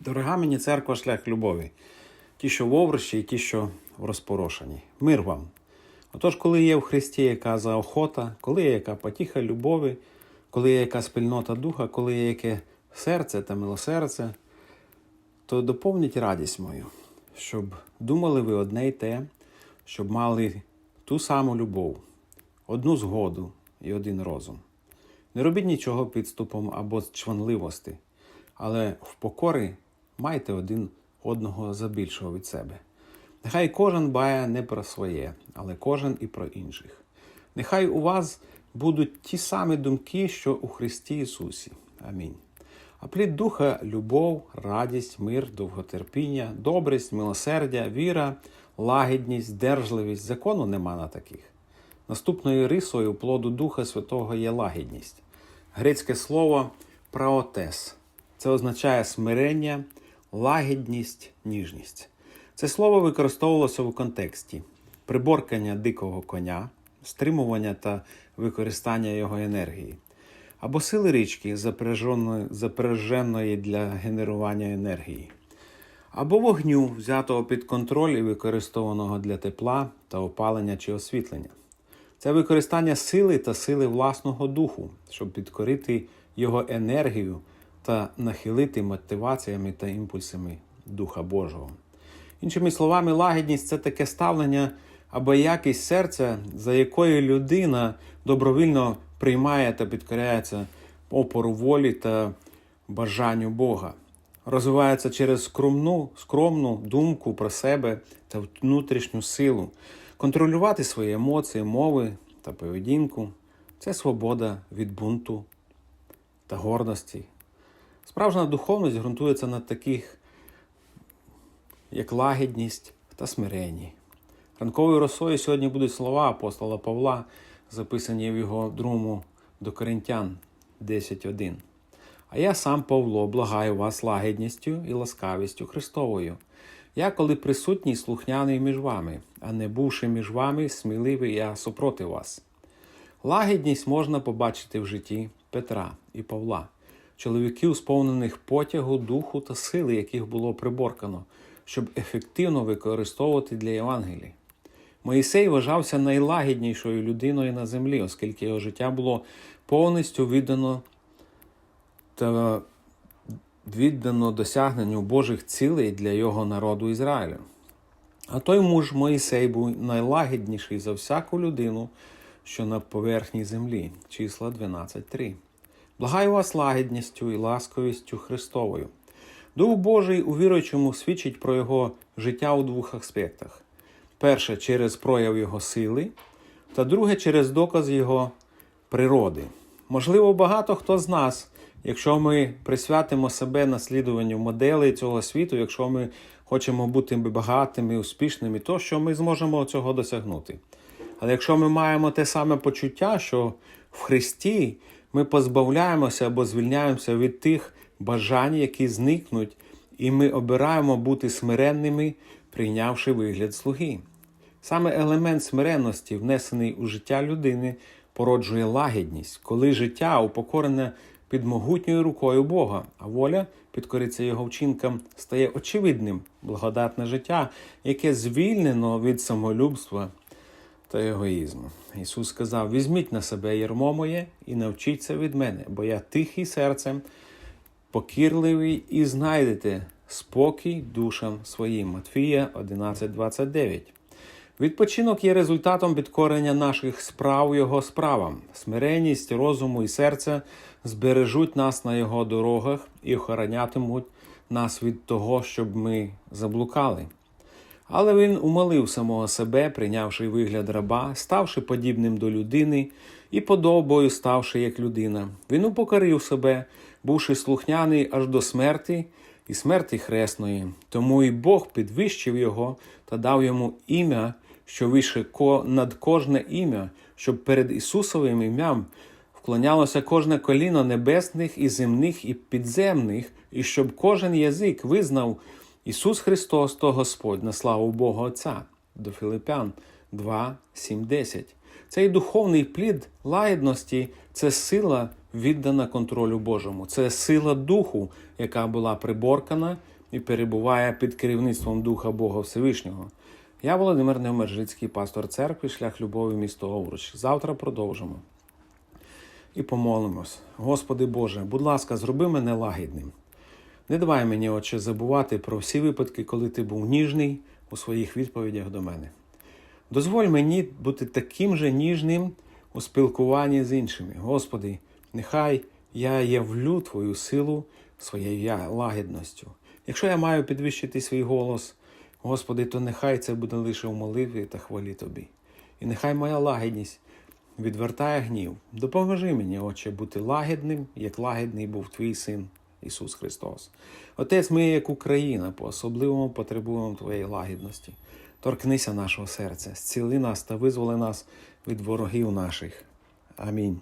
Дорога мені церква шлях любові, ті, що в оврищі, і ті, що в розпорошенні. Мир вам. Отож, коли є в Христі яка заохота, коли є яка потіха любові, коли є яка спільнота духа, коли є яке серце та милосердце, то доповніть радість мою, щоб думали ви одне й те, щоб мали ту саму любов, одну згоду і один розум. Не робіть нічого підступом або чванливості, але в покорі майте один одного за більшого від себе. Нехай кожен бає не про своє, але кожен і про інших. Нехай у вас будуть ті самі думки, що у Христі Ісусі. Амінь. А плід духа любов, радість, мир, довготерпіння, добрість, милосердя, віра, лагідність, держливість. Закону нема на таких. Наступною рисою плоду Духа Святого є лагідність. Грецьке слово праотес. Це означає смирення, лагідність, ніжність. Це слово використовувалося у контексті приборкання дикого коня, стримування та використання його енергії, або сили річки, запряженої для генерування енергії, або вогню, взятого під контроль і використованого для тепла та опалення чи освітлення. Це використання сили та сили власного духу, щоб підкорити його енергію та нахилити мотиваціями та імпульсами Духа Божого. Іншими словами, лагідність це таке ставлення або якість серця, за якою людина добровільно приймає та підкоряється опору волі та бажанню Бога. Розвивається через скромну, скромну думку про себе та внутрішню силу, контролювати свої емоції, мови та поведінку це свобода від бунту та гордості. Справжня духовність ґрунтується на таких, як лагідність та смиренні. Ранковою росою сьогодні будуть слова апостола Павла, записані в його другому до Коринтян 10.1. А я сам Павло благаю вас лагідністю і ласкавістю Христовою. Я, коли присутній, слухняний між вами, а не бувши між вами, сміливий я супроти вас. Лагідність можна побачити в житті Петра і Павла, чоловіків, сповнених потягу, духу та сили, яких було приборкано, щоб ефективно використовувати для Євангелії. Моїсей вважався найлагіднішою людиною на землі, оскільки його життя було повністю віддано та віддано досягненню Божих цілей для його народу Ізраїлю. А той муж Моїсей був найлагідніший за всяку людину, що на поверхні землі, числа 12.3. Благаю вас лагідністю і ласковістю Христовою. Дух Божий у віруючому свідчить про його життя у двох аспектах: перше через прояв його сили, та друге через доказ його природи. Можливо, багато хто з нас, якщо ми присвятимо себе наслідуванню моделей цього світу, якщо ми хочемо бути багатими, успішними, то що ми зможемо цього досягнути. Але якщо ми маємо те саме почуття, що в Христі ми позбавляємося або звільняємося від тих бажань, які зникнуть, і ми обираємо бути смиренними, прийнявши вигляд слуги. Саме елемент смиренності, внесений у життя людини, породжує лагідність, коли життя упокорене під могутньою рукою Бога, а воля підкориться його вчинкам, стає очевидним благодатне життя, яке звільнено від самолюбства та егоїзму. Ісус сказав: Візьміть на себе ярмо моє і навчіться від мене, бо я тихий серцем, покірливий і знайдете спокій душам своїм. Матфія 11.29. Відпочинок є результатом підкорення наших справ Його справам. Смиренність розуму і серця збережуть нас на Його дорогах і охоронятимуть нас від того, щоб ми заблукали. Але він умолив самого себе, прийнявши вигляд раба, ставши подібним до людини і подобою ставши як людина. Він упокорив себе, бувши слухняний аж до смерти і смерти хресної. Тому і Бог підвищив його та дав йому ім'я, що вище над кожне ім'я, щоб перед Ісусовим ім'ям вклонялося кожне коліно небесних і земних і підземних, і щоб кожен язик визнав Ісус Христос то Господь на славу Бога Отця до Филипян 2, 7, 10. Цей духовний плід лагідності це сила віддана контролю Божому. Це сила духу, яка була приборкана і перебуває під керівництвом Духа Бога Всевишнього. Я Володимир Невмержицький, пастор церкви, шлях любові, місто Овруч. Завтра продовжимо. І помолимось. Господи Боже, будь ласка, зроби мене лагідним. Не давай мені, Отче, забувати про всі випадки, коли ти був ніжний у своїх відповідях до мене. Дозволь мені бути таким же ніжним у спілкуванні з іншими. Господи, нехай я явлю Твою силу своєю лагідністю. Якщо я маю підвищити свій голос, Господи, то нехай це буде лише у молитві та хвалі Тобі. І нехай моя лагідність відвертає гнів. Допоможи мені, Отче, бути лагідним, як лагідний був твій син Ісус Христос. Отець, ми, як Україна, по особливому потребуємо Твоєї лагідності. Торкнися нашого серця, зціли нас та визволи нас від ворогів наших. Амінь.